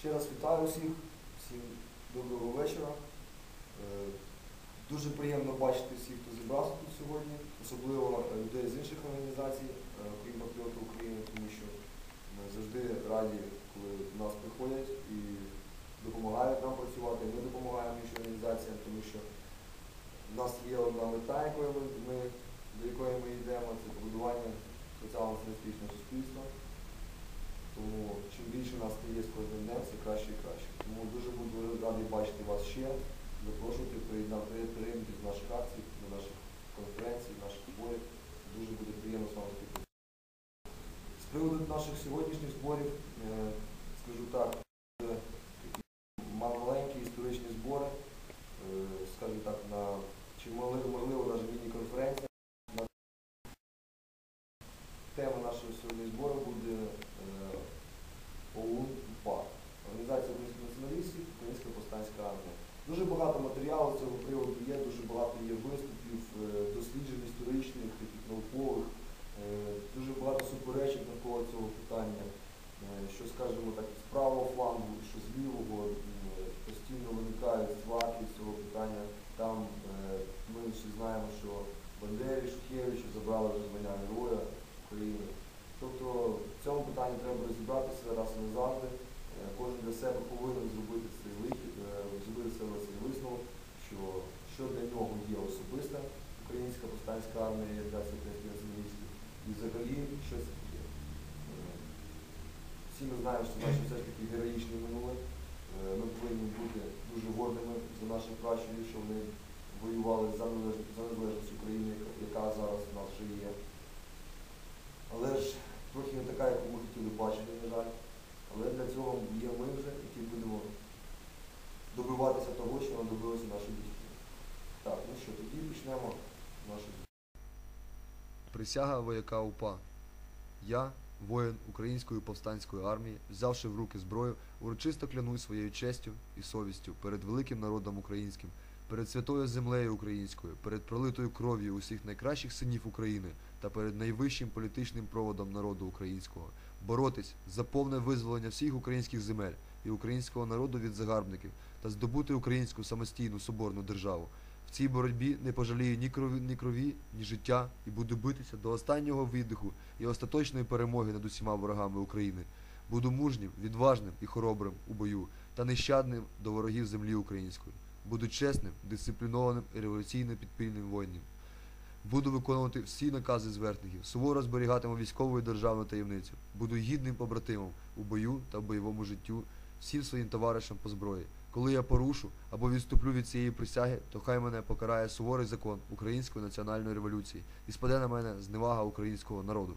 Ще раз вітаю всіх, всім доброго вечора. Е, Дуже приємно бачити всіх, хто зібрався тут сьогодні, особливо е, людей з інших організацій, крім окрім Патріоти України, тому що ми завжди раді, коли до нас приходять і допомагають нам працювати. Ми допомагаємо іншим організаціям, тому що в нас є одна мета, якою ми, ми, до якої ми йдемо, це побудування соціально-демократичного суспільства. Тому чим більше нас стає з кожним днем, все краще і краще. Тому дуже буду радий бачити вас ще. Запрошуйте, приєдна- при- приєднуйтесь до наших акцій, до наших конференцій, наших зборів. Дуже буде приємно з вами спілкуватися. З приводу наших сьогоднішніх зборів, е, скажу так, такі маленькі історичні збори, е, скажімо так, на чи можливо навіть міні-конференція. Тема нашого сьогодні збору буде е, ОУН УПА, Організація українських націоналістів, Українська повстанська армія. Дуже багато матеріалу з цього приводу є, дуже багато є виступів, е, досліджень історичних, таких наукових, е, дуже багато суперечок навколо цього питання. Е, Що, скажімо так, з правого флангу, що з лівого, м, постійно виникають сварки з цього питання. Там е, ми всі знаємо, що Бандері, Шухевичу забрали вже звання Героя України. Тобто в цьому питанні треба розібратися раз і назавжди. Е, Кожен для себе повинен зробити цей вихід, е, зробити себе цей висновок, що, що для нього є особиста українська повстанська армія, яка це націоналістів, і взагалі що це таке. Всі ми знаємо, що наше все ж таки героїчне минуле. Е, Ми повинні бути дуже гордими за наших пращурів, що вони воювали за незалежність, за незалежність України, яка зараз у нас вже є. Але ж трохи не така, яку ми хотіли бачити, на жаль. Але для цього є ми вже, які будемо добиватися того, що нам добилися наші батьки. Так, ну що, тоді почнемо нашу Присяга вояка УПА. Я, воїн Української повстанської армії, взявши в руки зброю, урочисто клянусь своєю честю і совістю перед великим народом українським, перед святою землею українською, перед пролитою кров'ю усіх найкращих синів України та перед найвищим політичним проводом народу українського боротись за повне визволення всіх українських земель і українського народу від загарбників та здобути українську самостійну соборну державу. В цій боротьбі не пожалію ні крові, ні крові, ні життя і буду битися до останнього видиху і остаточної перемоги над усіма ворогами України. Буду мужнім, відважним і хоробрим у бою та нещадним до ворогів землі української. Буду чесним, дисциплінованим і революційно підпільним воїном. Буду виконувати всі накази зверхників, суворо зберігатиму військову і державну таємницю. Буду гідним побратимом у бою та бойовому життю всім своїм товаришам по зброї. Коли я порушу або відступлю від цієї присяги, то хай мене покарає суворий закон Української національної революції і спаде на мене зневага українського народу.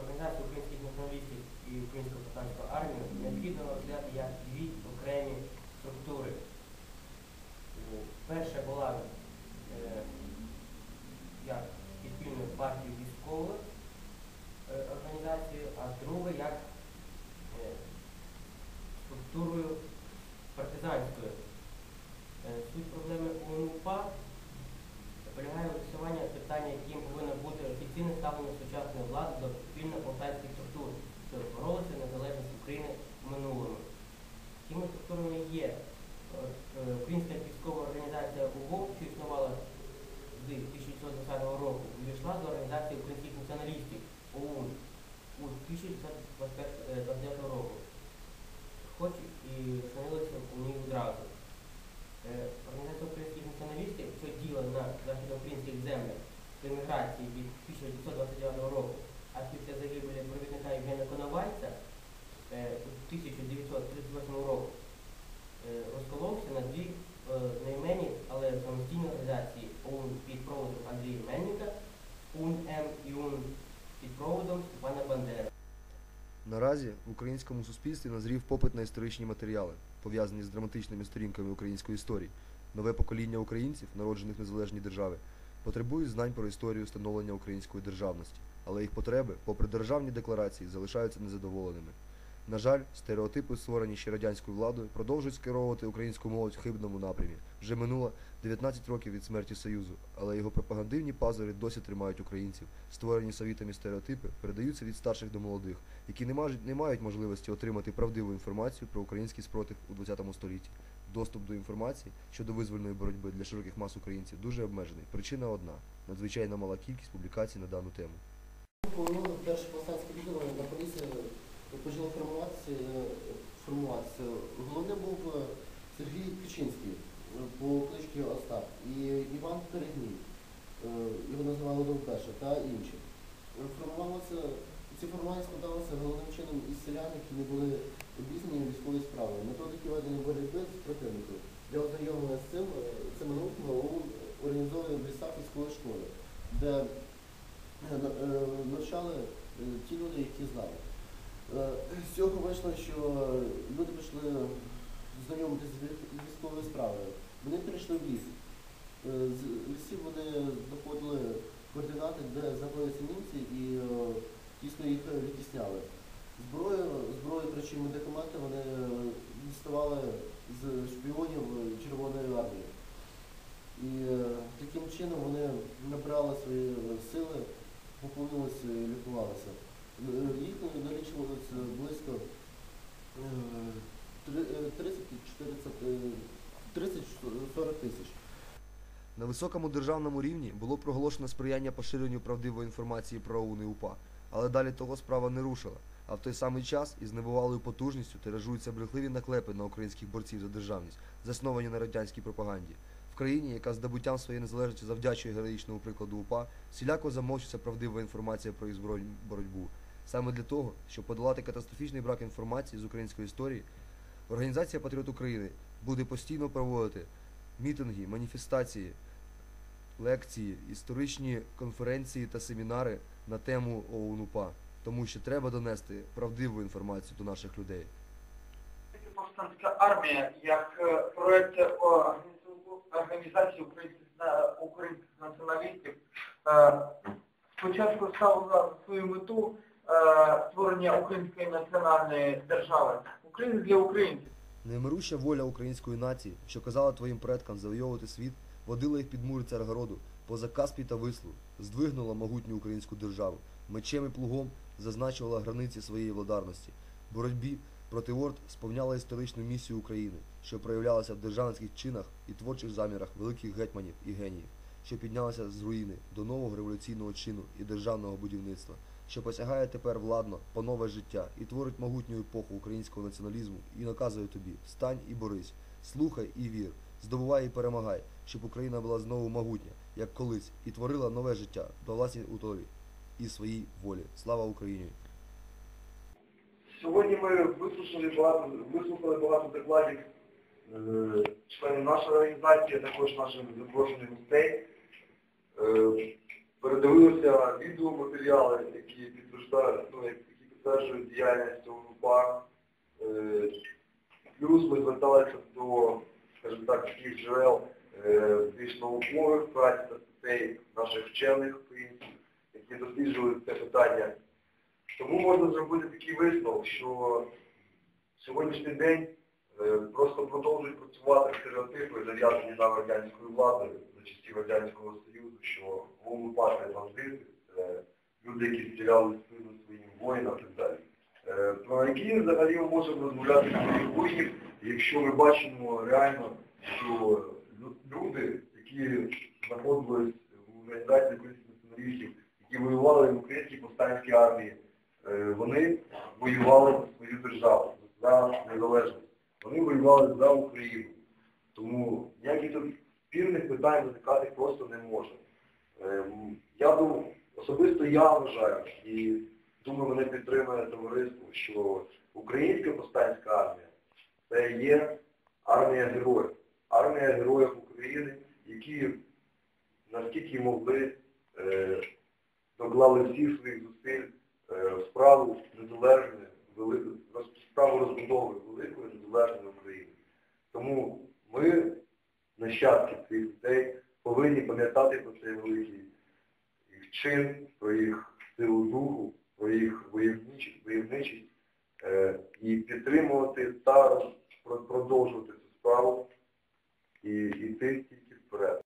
Організація українських націоналістів і Українська повстанська армія необхідно розглядати як дві окремі структури. Перша була е, як підпільною партією військовою е, організацією, а друга як е, структурою партизанською. Е, Суть проблеми УНУПА полягає у з'ясуванні питання, яким повинно бути офіційне ставлення сучасної влади до підпільно-полтавських структур, що боролися за незалежність України в минулому. Такими структурами є е, е, Українська військова організація УГО, що існувала з 1920 року, увійшла до організації українських націоналістів ОУН у 1929 року, хоч і встановилися у ній відразу. Е, Організація українських націоналістів, що діла на західноукраїнських землях до еміграції від 1929 року, а після загибелі провідника Євгена Коновальця е, у 1938 року е, розколовся на дві е, найменні, але самостійні організації ОУН під проводом Андрія Мельника, УН-М і УН під проводом Степана Бандери. Наразі в українському суспільстві назрів попит на історичні матеріали, пов'язані з драматичними сторінками української історії. Нове покоління українців, народжених в незалежній державі, потребують знань про історію становлення української державності, але їх потреби, попри державні декларації, залишаються незадоволеними. На жаль, стереотипи, створені ще радянською владою, продовжують скеровувати українську молодь в хибному напрямі. Вже минуло 19 років від смерті Союзу, але його пропагандивні пазури досі тримають українців. Створені совітами стереотипи передаються від старших до молодих, які не мають, не мають можливості отримати правдиву інформацію про український спротив у 20 столітті. Доступ до інформації щодо визвольної боротьби для широких мас українців дуже обмежений. Причина одна надзвичайно мала кількість публікацій на дану тему. Перше повстанське відділення на поліції почало формуватися, е, формуватися. Головне був е, Сергій Пічинський е, по кличці Остап і Іван Перегній, його називали Довбеша та інші. Формувалося, ці формування складалися головним чином із селян, які не були обізнані військовою справою. Методики ведення боротьби з противником. Для ознайомлення з цим, цими науками ОУН організовує в лісах військової школи, де на- навчали ті люди, які знали. Е, З цього вийшло, що люди пішли знайомитися з військовою справою. Вони перейшли в ліс. Е, З лісів вони знаходили координати, де знаходяться німці, і е, тісно їх відтісняли. Зброю, зброю, причому медикаменти вони діставали з шпіонів Червоної армії. І таким чином вони набрали свої сили, поповнилися і лікувалися. Е, Їх налічувалося близько е, три- е, 30-40 тисяч. На високому державному рівні було проголошено сприяння поширенню правдивої інформації про ОУН і УПА, але далі того справа не рушила. А в той самий час із небувалою потужністю тиражуються брехливі наклепи на українських борців за державність, засновані на радянській пропаганді. В країні, яка здобуттям своєї незалежності завдячує героїчному прикладу УПА, всіляко замовчується правдива інформація про їх збройну боротьбу. Саме для того, щоб подолати катастрофічний брак інформації з української історії, Організація Патріот України буде постійно проводити мітинги, маніфестації, лекції, історичні конференції та семінари на тему ОУН-УПА, тому що треба донести правдиву інформацію до наших людей. Повстанська армія як е, проект е, організації українських, націоналістів е, спочатку ставила свою мету створення української національної держави. України для українців. Немируща воля української нації, що казала твоїм предкам завойовувати світ, водила їх під мури Царгороду, поза Каспій та Вислу, здвигнула могутню українську державу, мечем і плугом зазначувала границі своєї владарності. Боротьбі проти орд сповняла історичну місію України, що проявлялася в державницьких чинах і творчих замірах великих гетьманів і геніїв, що піднялася з руїни до нового революційного чину і державного будівництва, що посягає тепер владно по нове життя і творить могутню епоху українського націоналізму і наказує тобі встань і борись, слухай і вір, здобувай і перемагай, щоб Україна була знову могутня, як колись, і творила нове життя до власній утолі і своїй волі. Слава Україні! Сьогодні ми вислухали багато, багато докладів е, членів нашої організації, а також наших запрошених гостей. Е, передивилися відеоматеріали, які підтверждають, ну, які підтверджують діяльність ОУПА. Е, плюс ми зверталися до, скажімо так, таких джерел е, більш наукових праць та статей наших вчених які досліджували це питання. Тому можна зробити такий висновок, що сьогоднішній день е, просто продовжують працювати стереотипи, зав'язані на радянською владою за часів Радянського Союзу, що голубати бандити, це люди, які стріляли спину своїм воїнам і так далі. Е, Про які взагалі ми можемо розмовляти своїх воїнів, якщо ми бачимо реально, що люди, які знаходились в організації українських націоналістів, які воювали в українській повстанській армії, Е, вони воювали за свою державу, за незалежність. Вони воювали за Україну. Тому ніяких тут спірних питань виникати просто не може. Ем, Я думаю, особисто я вважаю, і думаю, мене підтримує товариство, що українська повстанська армія це є армія героїв. Армія героїв України, які наскільки могли е, доклали всіх своїх зусиль е, в справу незалежної, справу розбудови великої незалежної України. Тому ми, нащадки цих дітей, повинні пам'ятати про цей великий їх чин, про їх силу духу, про їх воєвничість е, і підтримувати та продовжувати цю справу і йти тільки вперед.